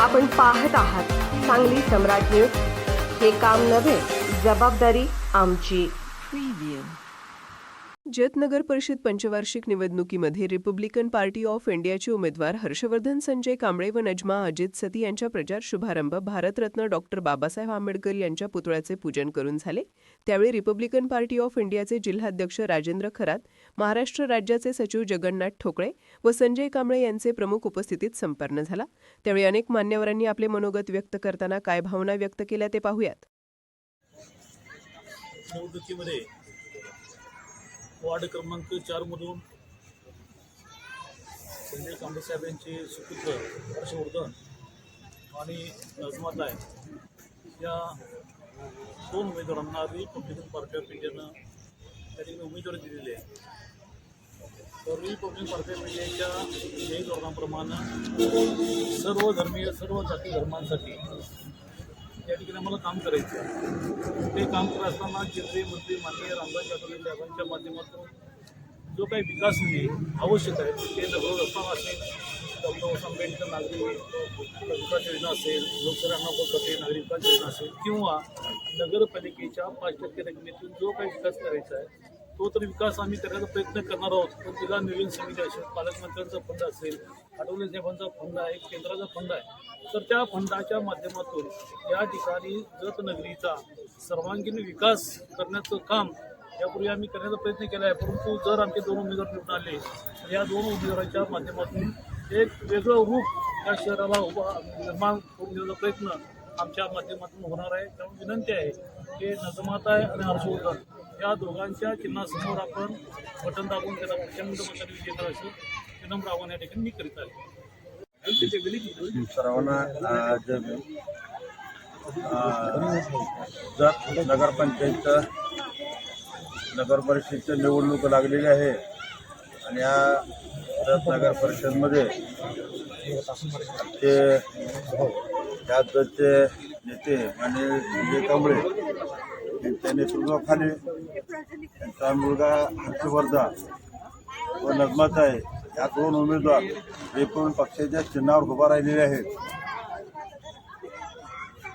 आपण पाहत आहात सांगली सम्राट न्यूज. हे काम नव्हे जबाबदारी आमची. जत नगर परिषद पंचवार्षिक निवडणुकीमध्ये रिपब्लिकन पार्टी ऑफ इंडियाचे उमेदवार हर्षवर्धन संजय कांबळे व नजमा अजित सती यांच्या प्रचार शुभारंभ भारतरत्न डॉक्टर बाबासाहेब आंबेडकर यांच्या पुतळ्याचे पूजन करून झाले. त्यावेळी रिपब्लिकन पार्टी ऑफ इंडियाचे जिल्हाध्यक्ष राजेंद्र खरात महाराष्ट्र राज्याचे सचिव जगन्नाथ ठोकळे व संजय कांबळे यांचे प्रमुख उपस्थितीत संपन्न झाला. त्यावेळी अनेक मान्यवरांनी आपले मनोगत व्यक्त करताना काय भावना व्यक्त केल्या ते पाहूयात. निवडणुकीमध्ये वार्ड क्रमांक चारमधून संजय कांबळे साहेब यांचे सुपुत्र हर्षवर्धन आणि नजमाताय या दोन उमेदवारांना रिपब्लिकन पार्टी ऑफ इंडियानं त्या ठिकाणी उमेदवारी दिलेली आहे. तर रिपब्लिकन पार्टी मीडियाच्या म्हणजे इंडियाच्या ध्येय धोरणाप्रमाणे सर्व धर्मीय सर्व जाती धर्मांसाठी या ठिकाणी आम्हाला काम करायचं आहे. ते काम करत असताना केंद्रीय मंत्री माननीय रामदास आठवले साहेबांच्या माध्यमातून जो काही विकास निधी आवश्यक आहे ते नगर असताना असेल डॉक्टर बाबासाहेब आंबेडकर नागरी विकास योजना असेल लोकसभा अण्णाभाऊ नागरी विकास योजना असेल किंवा नगरपालिकेच्या पाच टक्के रकमेतून जो काही विकास करायचा आहे तो तर विकास आम्ही करण्याचा प्रयत्न करणार आहोत. पण तिला नियोजन समिती असेल पालकमंत्र्यांचा फंड असेल आठवले साहेबांचा फंड आहे केंद्राचा फंड आहे. तर त्या फंडाच्या माध्यमातून या ठिकाणी रत्नगरीचा सर्वांगीण विकास करण्याचं काम यापूर्वी आम्ही करण्याचा प्रयत्न केला आहे. परंतु जर आमचे दोन उमेदवार निवडून आले तर या दोन उमेदवारांच्या माध्यमातून एक वेगळं रूप या शहराला उभा निर्माण करून देण्याचा प्रयत्न आमच्या माध्यमातून होणार आहे. त्यामुळे विनंती आहे की नजमाता आहे आणि हर्षवर्धन. या दोघांच्या चिन्हासमोर आपण बटन दाबून त्याला प्रचंड मताने विजय करायचं. विनम्र आव्हान या ठिकाणी मी करीत आहे. सर्वांना जत नगरपंचायत नगर परिषदच्या निवडणूक लागलेली आहे. आणि या जत नगर परिषदमध्ये ते या जतचे नेते आणि संजय कांबळे यांच्या नेतृत्वाखाली त्यांचा मुलगा हर्षवर्धन व नजमात आहे. या दोन उमेदवार एकूण पक्षाच्या चिन्हावर उभा राहिलेले आहेत.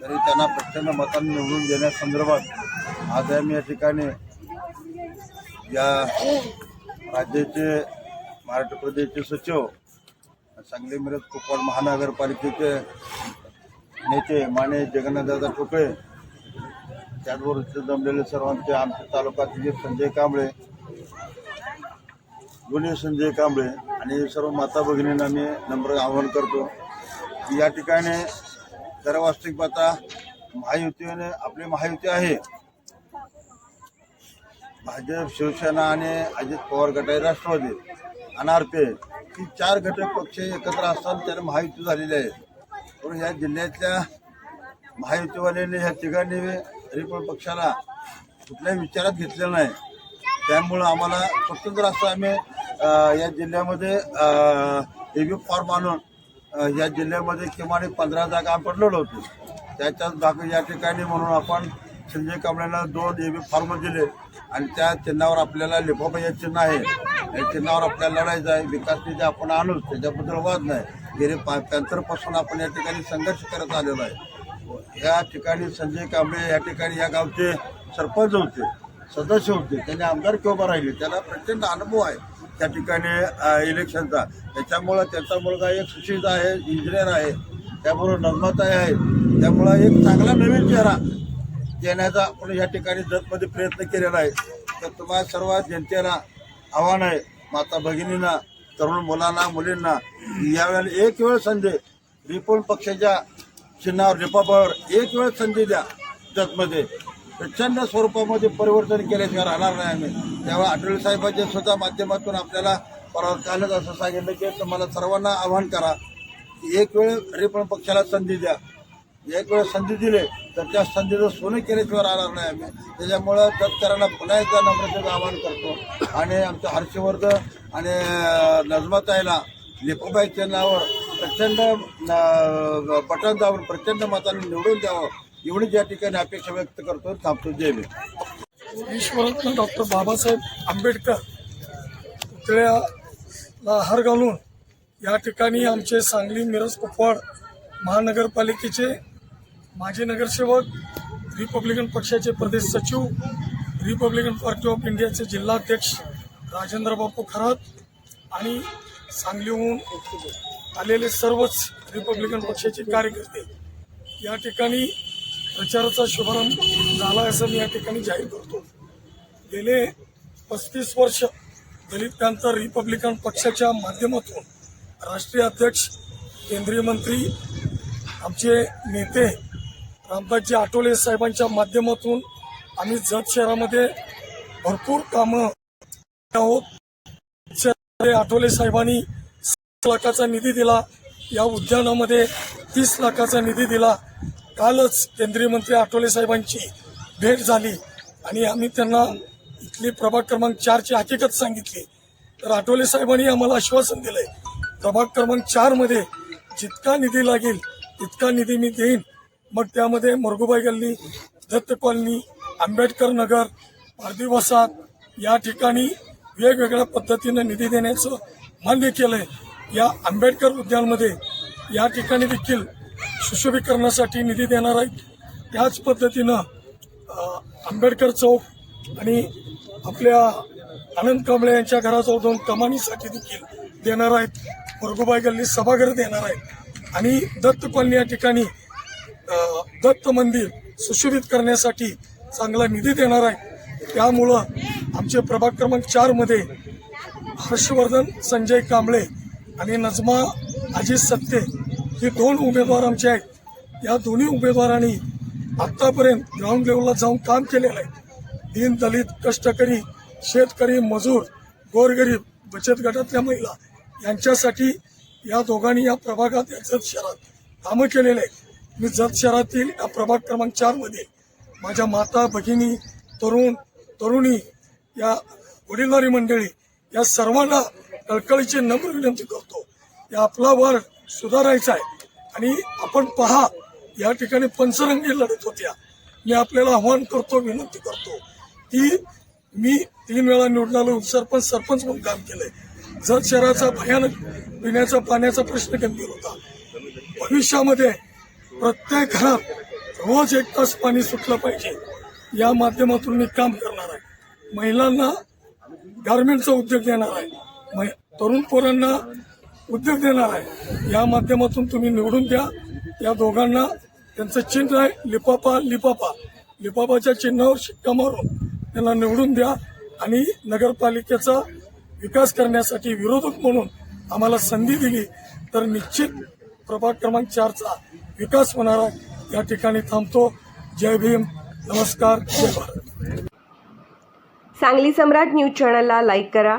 तरी त्यांना प्रचंड मतांनी निवडून देण्यासंदर्भात आज आम्ही या ठिकाणी या राज्याचे महाराष्ट्र प्रदेशचे सचिव सांगली मिरज कोकण महानगरपालिकेचे नेते माने जगन्नाथदादा ठोकळे त्याचबरोबर इथे जमलेले सर्वांचे आमचे तालुक्याचे संजय कांबळे गुन्हे संजय कांबळे आणि सर्व माता भगिनींना मी नम्र आवाहन करतो की या ठिकाणी जरा वास्तविक पाहता महायुतीने आपली महायुती आहे. भाजप शिवसेना आणि अजित पवार गट आहे राष्ट्रवादी अनारपे ही चार घटक पक्ष एकत्र असताना त्याने महायुती झालेली आहे. पण या जिल्ह्यातल्या महायुतीवाल्यांनी ह्या तिघांनी तरी पण पक्षाला कुठल्याही विचारात घेतलेलं नाही. त्यामुळं आम्हाला स्वतंत्र असं आम्ही या जिल्ह्यामध्ये ए बी फॉर्म आणून या जिल्ह्यामध्ये किमान एक पंधरा जागा आपण लढवतो त्याच्याच बाकी या ठिकाणी म्हणून आपण संजय कांबळेला दोन एबी फॉर्म दिले आणि त्या चिन्हावर आपल्याला लिफाफा हे चिन्ह आहे. या चिन्हावर आपल्याला लढायचं आहे. विकास निधी आपण आणूच त्याच्याबद्दल वाद नाही. गेले पा पासून आपण या ठिकाणी संघर्ष करत आलेलो आहे. या ठिकाणी संजय कांबळे या ठिकाणी या गावचे सरपंच होते सदस्य होते त्यांनी आमदार उभा राहिले त्याला प्रचंड अनुभव आहे त्या ठिकाणी इलेक्शनचा त्याच्यामुळं त्यांचा मुलगा एक सुशिक्षित आहे इंजिनियर आहे त्याबरोबर नर्मदाई आहे त्यामुळं एक चांगला नवीन चेहरा देण्याचा आपण या ठिकाणी जतमध्ये प्रयत्न केलेला आहे. तर तुम्हाला सर्व जनतेला आव्हान आहे माता भगिनींना तरुण मुलांना मुलींना यावेळेला एक वेळ संधी रिपोल पक्षाच्या चिन्हावर रिपापावर एक वेळ संधी द्या त्यातमध्ये प्रचंड स्वरूपामध्ये परिवर्तन केल्याशिवाय राहणार नाही आम्ही. त्यामुळे आठवले साहेबांच्या सुद्धा माध्यमातून आपल्याला परवा कालच असं सांगितलं की तुम्हाला सर्वांना आव्हान करा. की एक वेळ रिपण पक्षाला संधी द्या. एक वेळ संधी दिले तर त्या संधीचं सोनं केल्याशिवाय राहणार नाही आम्ही. त्याच्यामुळं तत्करांना पुन्हा एकदा नम्रतेचं आवाहन करतो. आणि आमच्या हर्षवर्धन आणि नजमाताईला लिपोबाईच्या नावावर प्रचंड अं, बटन प्रचंड मताने निवडून द्यावं एवढीच या ठिकाणी अपेक्षा व्यक्त करतो थांबतो. जय भीम. विश्वरत्न डॉक्टर बाबासाहेब आंबेडकर पुतळ्याला हार घालून या ठिकाणी आमचे सांगली मिरज कुपवाड महानगरपालिकेचे माजी नगरसेवक रिपब्लिकन पक्षाचे प्रदेश सचिव रिपब्लिकन पार्टी ऑफ इंडियाचे जिल्हाध्यक्ष राजेंद्र बापू खरात आणि सांगलीहून आलेले सर्वच रिपब्लिकन पक्षाचे कार्यकर्ते या ठिकाणी प्रचाराचा शुभारंभ झाला असं मी या ठिकाणी जाहीर करतो. गेले पस्तीस वर्ष दलित पॅंथर रिपब्लिकन पक्षाच्या माध्यमातून राष्ट्रीय अध्यक्ष केंद्रीय मंत्री आमचे नेते रामदासजी आठवले साहेबांच्या माध्यमातून आम्ही जत शहरामध्ये भरपूर कामं आहोत. आठवले साहेबांनी लाखाचा निधी दिला. या उद्यानामध्ये तीस लाखाचा निधी दिला. कालच केंद्रीय मंत्री आठवले साहेबांची भेट झाली आणि आम्ही त्यांना इथली प्रभाग क्रमांक चारची हकीकत सांगितली. तर आठवले साहेबांनी आम्हाला आश्वासन दिलंय प्रभाग क्रमांक चारमध्ये जितका निधी लागेल तितका निधी मी देईन. मग त्यामध्ये मरगुबाई गल्ली दत्त कॉलनी आंबेडकर नगर पारदिवसात या ठिकाणी वेगवेगळ्या पद्धतीनं निधी देण्याचं मान्य केलंय. या आंबेडकर उद्यानमध्ये या ठिकाणी देखील सुशोभीकरणासाठी निधी देणार आहेत. त्याच पद्धतीनं आंबेडकर चौक आणि आपल्या आनंद कांबळे यांच्या घराजवळ दोन कमानीसाठी देखील देणार आहेत. मुरगुबाई गल्ली सभागृह देणार आहेत. आणि दत्त कॉलनी या ठिकाणी दत्त मंदिर सुशोभित करण्यासाठी चांगला निधी देणार आहे त्यामुळं आमचे प्रभाग क्रमांक चारमध्ये हर्षवर्धन संजय कांबळे आणि नजमा अजित सत्ते हे दोन उमेदवार आमचे आहेत. या दोन्ही उमेदवारांनी आतापर्यंत ग्राउंड लेवलला जाऊन काम केलेलं आहे. दीन दलित कष्टकरी शेतकरी मजूर गोरगरीब बचत गटातल्या महिला यांच्यासाठी या दोघांनी या प्रभागात या जत शहरात कामं केलेले आहेत. मी जत शहरातील या प्रभाग क्रमांक चारमध्ये माझ्या माता भगिनी तरुण तरुणी या वडीलधारी मंडळी या सर्वांना कळकळीची नम्र विनंती करतो. या आपला वार्ड सुधारायचा आहे. आणि आपण पहा या ठिकाणी पंचरंगी लढत होत्या. मी आपल्याला आव्हान करतो विनंती करतो की मी तीन वेळा निवडून आलो सरपंच सरपंच म्हणून काम केलंय. जत शहराचा भयानक पिण्याचा पाण्याचा प्रश्न गंभीर होता भविष्यामध्ये प्रत्येक घरात रोज एक तास पाणी सुटलं पाहिजे. या माध्यमातून मी काम करणार आहे. महिलांना गारमेंटचा उद्योग देणार आहे. मै- तरुण पोरांना उद्योग देणार आहे. या माध्यमातून तुम्ही निवडून द्या. या दोघांना त्यांचं चिन्ह आहे लिपापा लिपापा. लिपापाच्या चिन्हावर शिक्का मारून त्यांना निवडून द्या आणि नगरपालिकेचा विकास करण्यासाठी विरोधक म्हणून आम्हाला संधी दिली तर निश्चित प्रभाग क्रमांक चारचा विकास होणार आहे. या ठिकाणी थांबतो. जय भीम. नमस्कार. जय भारत. सांगली सम्राट न्यूज चॅनलला लाईक करा.